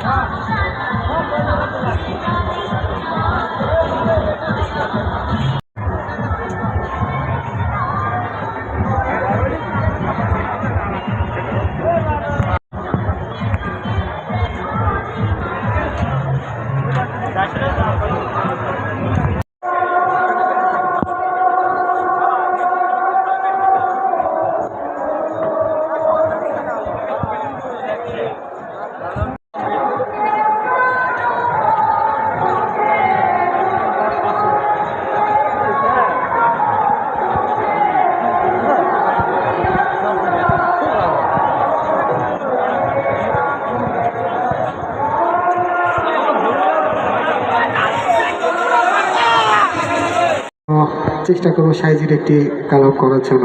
Come on. চেষ্টা করব সাইজের একটি কালো করার জন্য।